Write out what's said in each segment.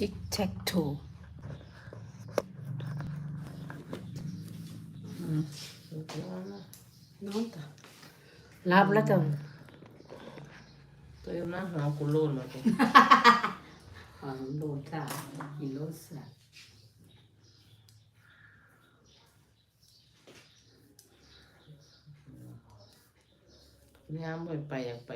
ทิกแท็กโทน้องตารับแล้วกันตัวน้าหากูโลนมาดิหอมโลตากิโลสักยามไปไปอยากไป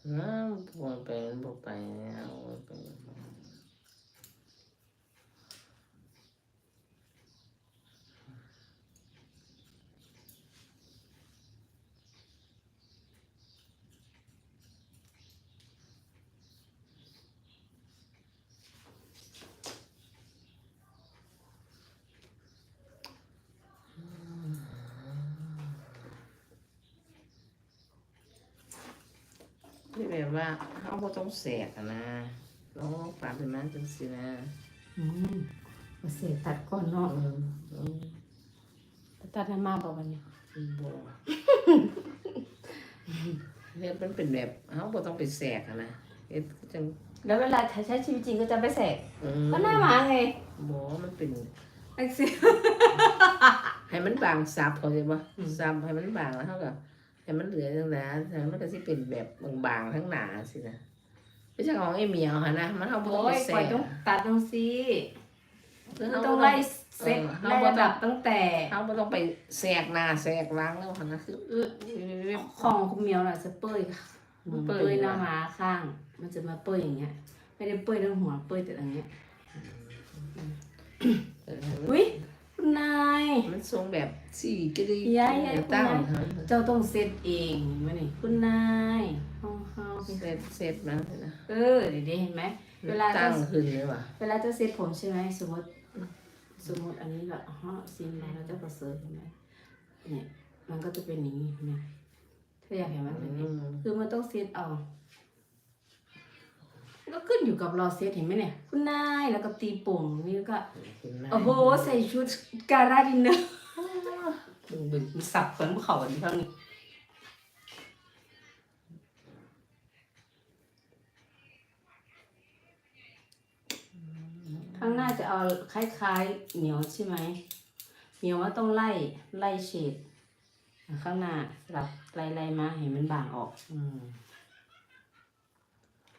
ให้ดีผมเลยสิย่ามีมีไปลูกไปน้าผมไปมันบอกไปเอาไป ที่แบบว่าเขาก็ต้องแสกอะนะน้องปาดเป็นมันจังสินะอืมมาเสียตัดก้อนเนาะเออเออตัดให้มาบอกวันนี้บอกเฮ็ดมันเป็นแบบเขาก็ต้องไปแสกอะนะเฮ็ดจังแล้วเวลาใช้ชีวิตจริงก็จะไปแสกเออก็หน้าหมาไงบอกมันเป็นไอ้สิให้มันบางซับเขาใช่ปะซับให้มันบางแล้วเขาก็ ให้มันเหลือจังนะแต่มันก็สิเป็นแบบบางๆทั้งหนาสินะไม่ใช่ของไอ้เหมียวฮะนะมันเขาบ่โอ้ต้องไปยแสปล่อยกต้องตัดตรงซีคือต้เขาองบ่ไล่เซตเออไล่ระดับตั้งแต่เขาบ่ต้องไปแสกหน้าแสกหล้างแล้วฮะนะคือเออของคุณเมียวน่ะจะเปื่อยค่ะเปื่อยเปื่อยหน้าหมาข้าง มันจะมาเปื่อยอย่างเงี้ย ไม่ได้เปื่อยทั้งหัวเปื่อยแต่อย่างเงี้ยเอออุ้ยคุณ นาย มันทรงแบบสี่ก็ได้ย้ายย้ายตั้งคุณนายฮะเจ้าต้องเซตเองเห็นไหมนี่คุณนายห้องเฮาเสร็จเสร็จมาเลยนะเออเดี๋ยวนี้เห็นไหมเวลาตั้เจ้างขึ้นเลยว่ะเวลาเจ้าเซตผมใช่ไหมสมมติ สมมติอันนี้แบบฮะซีนแล้วเจ้าก็เซิร์ฟเห็นไหมเนี่ยมันก็จะเป็นอย่างนี้เห็นไหมเธออยากเห็นไหมแบบนี้ คือมันต้องเซตเอา ก็ขึ้นอยู่กับเราเซตเห็นไหมเนี่ย คุณนายแล้วก็ตีโป่งนี่แล้วก็โอ้โหใส่ชุดการาดินเนอร์บึงบึงสับขนภูเขาอันนี้เท่านี้ข้างหน้าจะเอาคล้ายๆเหนียวใช่ไหมเหนียวว่าต้องไล่ไล่เฉดข้างหน้าสลับไล่ไล่มาให้มันบางออก อืมมัน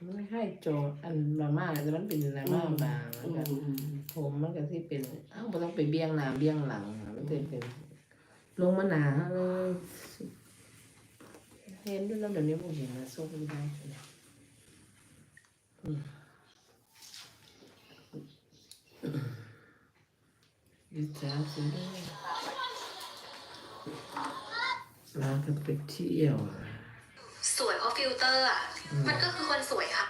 ไม่ให้โจทย์อันมาม่าแต่มันเป็นอะไรมาบางมันก็อืมอืมมผมมันก็ที่เป็นเอ้ามันต้องไปเบี้ยงหน้าเบี้ยงหลังมันจะเป็นลงมาหนาเลยเห็นด้วยแล้วเดี๋ยวนี้ผมเห็นนะสู้ไม่ได้อืมดีจ้าคุณด้วกันไปเที่ยวสวยเพราะฟิลเตอร์อะ มันก็คือคนสวยค่ะ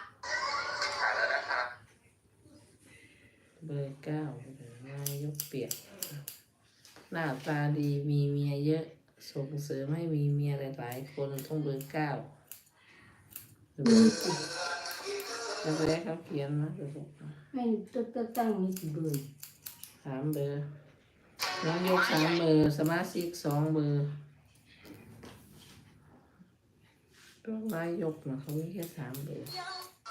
เบอร์เก้านายกเปียก หน้าตาดีมีเมียเยอะ ส่งเสริมให้มีเมียหลายๆคนต้องเบอร์เก้าแล้วไปได้เขาเขียนมาดูสิให้ตึ๊กตึ๊กตั้งมีกี่เบอร์สามเบอร์นายกสามเบอร์สมาชิกสองเบอร์ ตัวนายกนะเขามีแค่สามเบอร์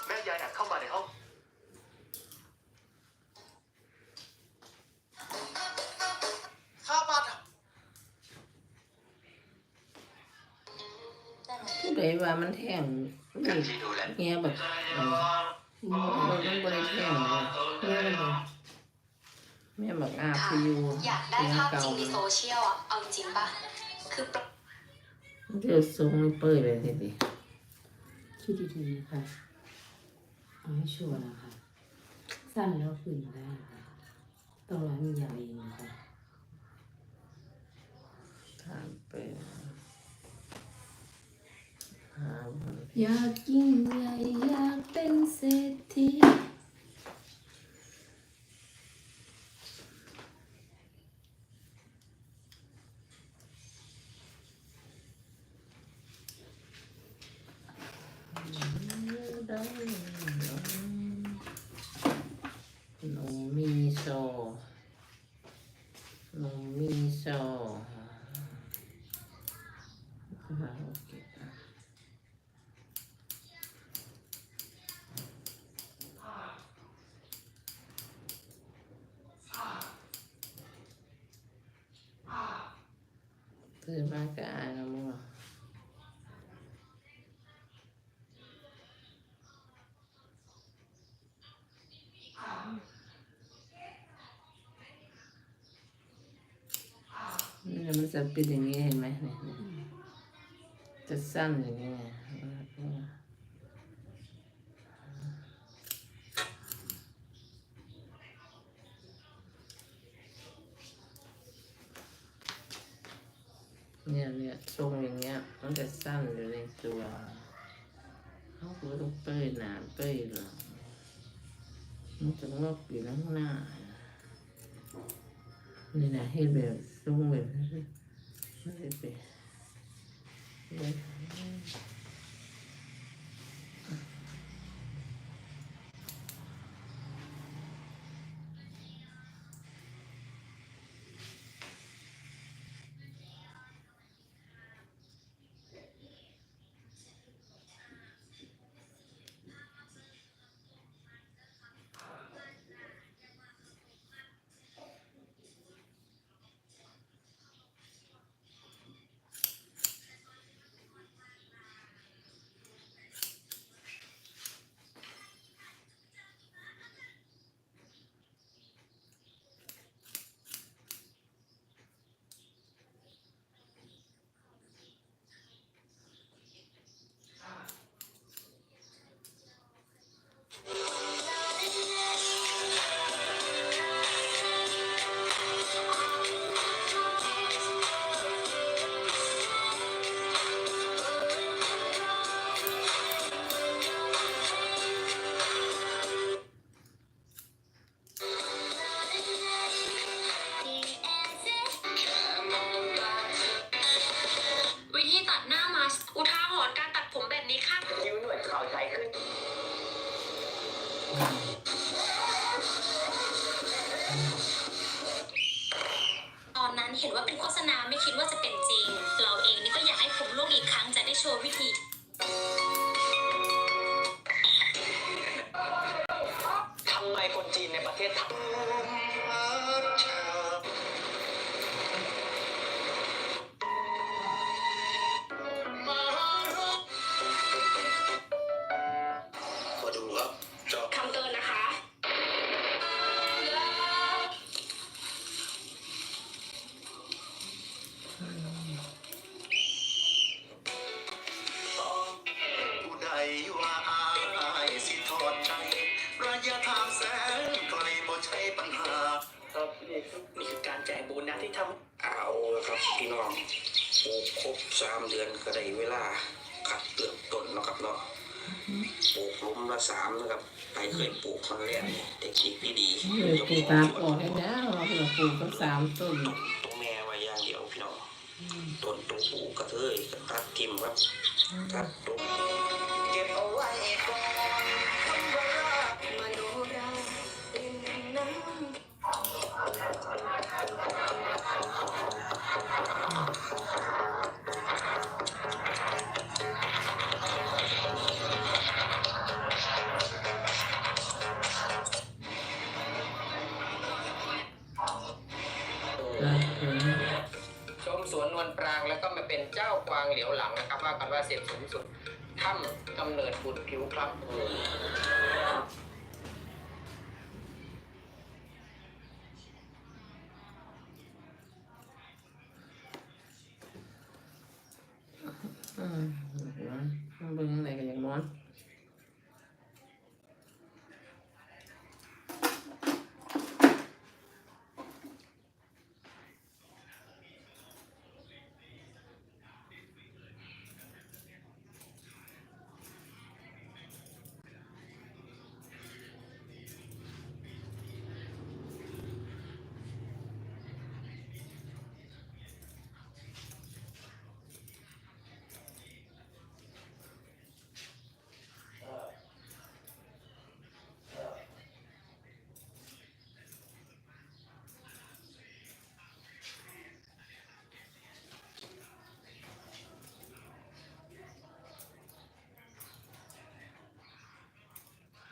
แม่ยายแอบเข้ามาในห้องข้าบ้านอะผู้ใดว่ามันแท่งมันนี่เงี้ยแบบเออมันบริแท่งเลยเรียกอะไรแม่บอกอาพียูอยากได้เสียงภาพเก่าจริงในโซเชียลอะ เอาจริงป่ะ คือ ปกมันจะทรงไม่เปื่อยเลยทีเดียวคิดดีๆนะคะเอาให้ชัวร์นะคะ สั้นแล้วฝืนได้นะคะต้องร้อยมียาเองนะคะถามไปหามอยากยิ่งใหญ่อยากเป็นเศรษฐี หนูมีโซหนูมีโซอ่าโอเค ตื่นมากก็อายแล้วมั้ง นี่มันจะเป็นอย่างนี้เห็นไหมเนี่ยเนี่ยจะสั้นอย่างนี้เนี่ยเนี่ยทรงอย่างเงี้ยมันจะสั้นอยู่ในตัวเขาก็ต้องเป้ยหนาเป้ยหลังมันจะงอกอยู่ข้างหน้านี่นะเห็นแบบ ทรง สามนะครับใครเคยปลูกมันแรกเนี่ยเทคนิคที่ดีเลยปลูกตามออกให้แล้วเราก็ปลูกตั้งสามต้นตัวแม่ไว้อย่างเดียวพี่น้องต้นตัวปลูกกระเทยกระตัดทิมครับตัดตัว เสพสูงสุดถ้ำกำเนิดบุตรผิวครับอืมนเป็นอะไรกันอย่างน้อย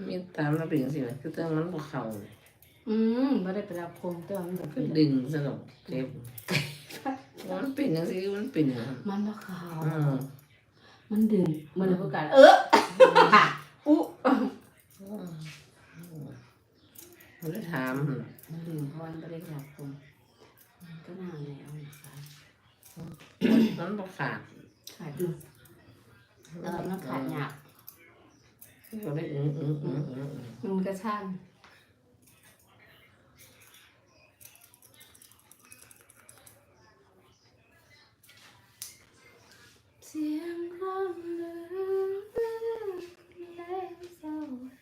มีตามระเบียงสินะคือเรื่องมันบ่เข่าเลยอืมไม่ได้ไปรับคมแต่ว่ามันแบบคือดึงสนุกเจ็บเมันเป็นจังซี่มันเป็นอย่างนั้นมันบ่ขาวอืมมันดึงมันเลยผู้การเอออุ๊มันได้ถามมันดึงเพราะมันไม่ได้อยากผมก็นานแล้วนะคะมันบ่ขาดขาดดึงแล้วมันขาดหยาบ ก็ได้อืออืออืออือมันก็ช่างเสียงร้องเลือและเศร้าแล้วปวดซี่เนี่ยปวดซี่คุยกันเรื่องอะไรเนา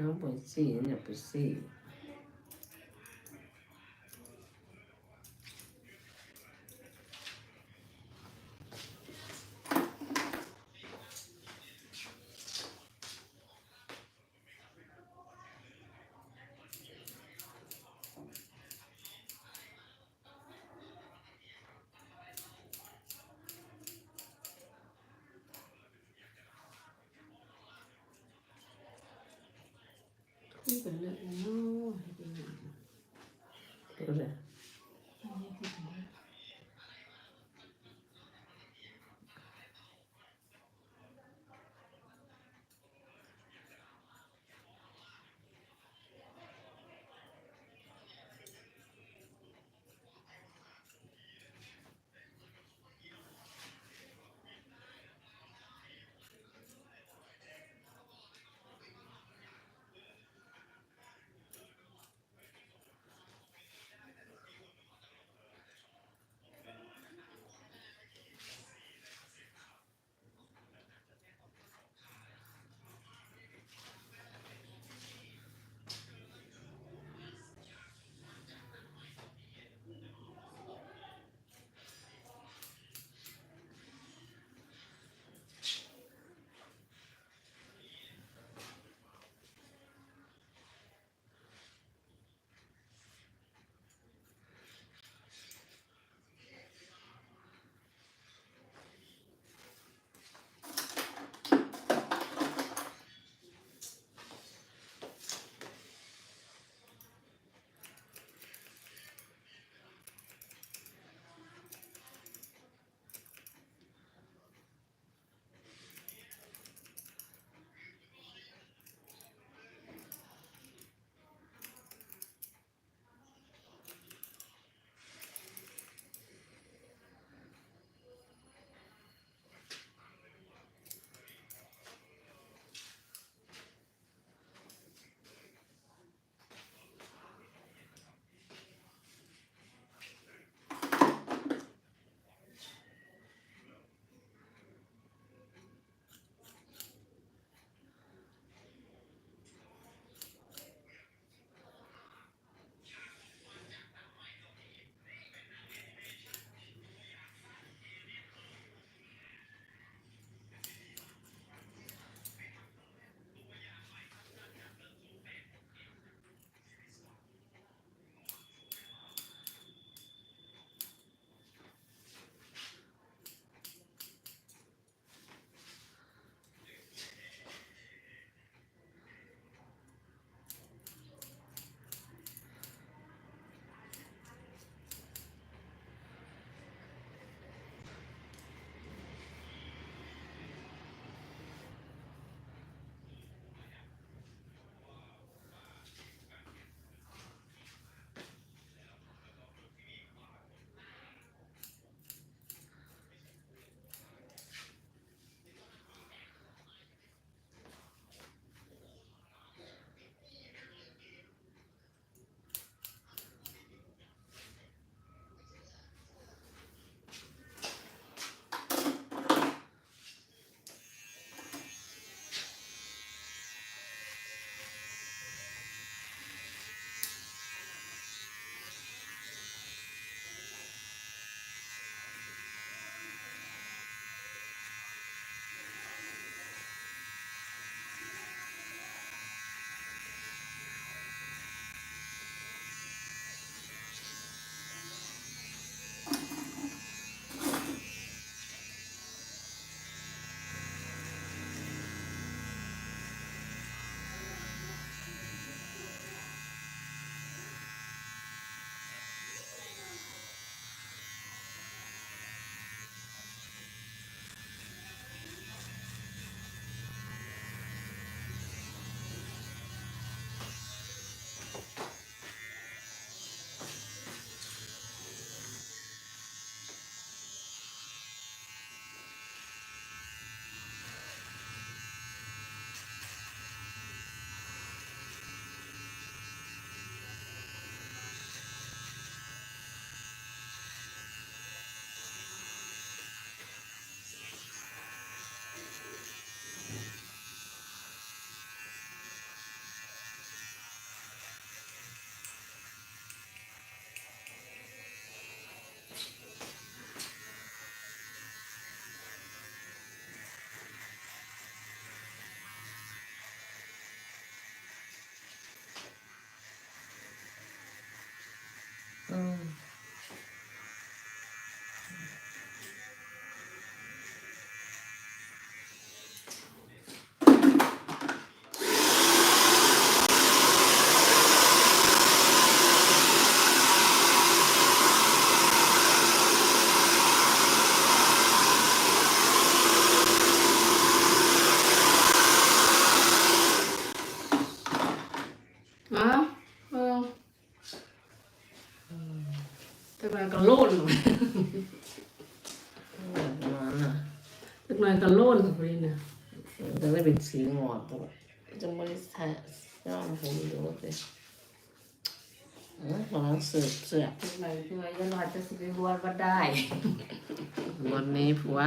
ะให้เป็นอ ย่า Mm. แบบนั้นน่ะสักหน่อยก็โล่นไปเลยนะจะได้เป็นสีงอดตัวจะไม่ได้ใช้ย้อมผมอยู่เลยเออของเสือเสือสักหน่อยคือว่าจะรอดจะสิไปบวชว่าได้วันนี้ผัว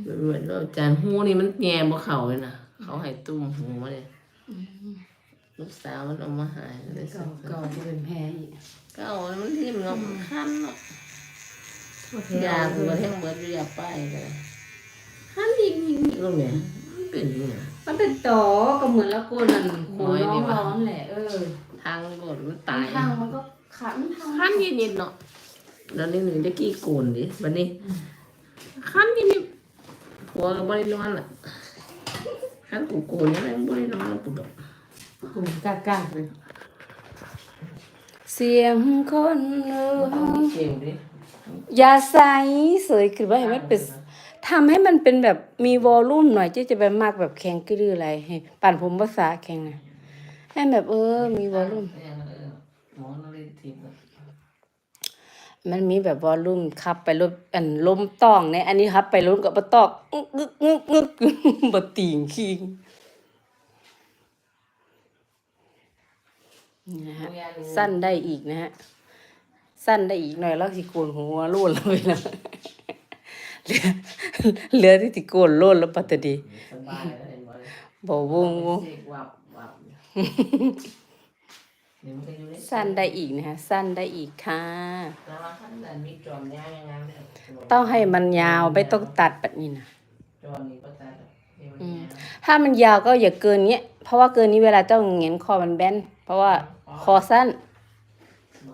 เหมือนว่าจานหูนี่มันแง่บ่เข่าเลยนะเขาให้ตุ้มหูมาเลยลูกสาวมันเอามาใหายเลยก็ก็จะเป็นแพ้อีกก็ เอามันที่มันเอาคันเนาะยายาคือประเทศเบิดเรียบไปเลยคันอีกอีกอีกแล้วเนี่ยมันเป็นอยังไงมันเป็นต่อก็เหมือนแล้วกูนั่นโอ้โอ้ยยนี่ร้วะอนๆแหละเออ ทางรถมันตาตายยทางมันก็ขันทางคันนิดๆเนาะแล้วนี่หนึ่งได้กี่โกนดิวันนี้คันนิดๆผัวก็บ่ได้นอนล่ะคันกูโกนยังไงบ่ได้นอนปุ๊บดอกกลุ่มกากาเลย เสียงคนเอเอาอที่เข็มดิอย่าใสสยคือว่าให้มันเป็นทำให้มันเป็นแบบมีวอลลุ่มหน่อยเจ๊จะไปมากแบบแข็งกระดืออะไรให้ปั่นผมภาษาแข็งนะให้แบบเออ มีวอลลุ่มเออเออหมอนาฬิทิพย์น่ะมันมีแบบวอลลุ่มขับไปรถอันลมต้องเนี่ยอันนี้ครับ ไปรถกับปะตอกงึกงึกงึกงึกบะติ่งคิง นี่นะฮะสั้นได้อีกนะฮะสั้นได้อีกหน่อยแล้วสิโกนหัวโล้นเลยนะเหลือเหลือที่สิโกนโล้นแล้วปัตตดีสบายแล้วเห็นบ่บ่วงวงเสกวับวับเดี๋ยวมันก็อยู่ในสั้นได้อีกนะฮะสั้นได้อีกค่ะแต่ว่าขั้นนั้นมีจอมยาวยังไงเนี่ยต้องให้มันยาวไม่ต้องตัดแบบนี้นะจอมนี้ก็ตัดให้มันอืมยาวถ้ามันยาวก็อย่าเกินเนี้ยเพราะว่าเกินนี้เวลาเจ้าเหงียนคอมันแบนเพ ราะว่าคอสั้น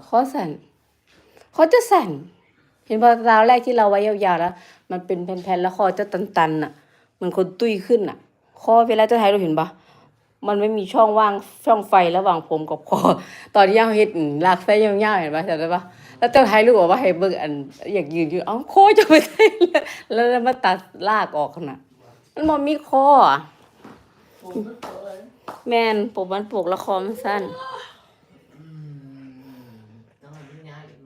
คอสั้นคอจะสั่น เห็นพอตอนแรกที่เราไว้ยาวๆแล้ว มันเป็นแผ่นๆแล้วคอจะตันๆน่ะเหมือนคนตุ้ยขึ้นน่ะ คอเวลาเจะถ่ายเราเห็นปะมันไม่มีช่องว่างช่องไฟระหว่างผมกับคอ ตอนที่ย่างเฮ็ดอืมลากไฟยาวๆเห็นปะจำได้ปะแล้วเจ้าถ่ายรูปบอกว่าให้เบิ่งอัน อยากยืนอยู่เอ้าคอจะไปได้เลยแล้วแล้วมาตัดลากออกขนาดมันบ่มีคออะผมก็เปิด แมนผมมันปกละครมันสั้น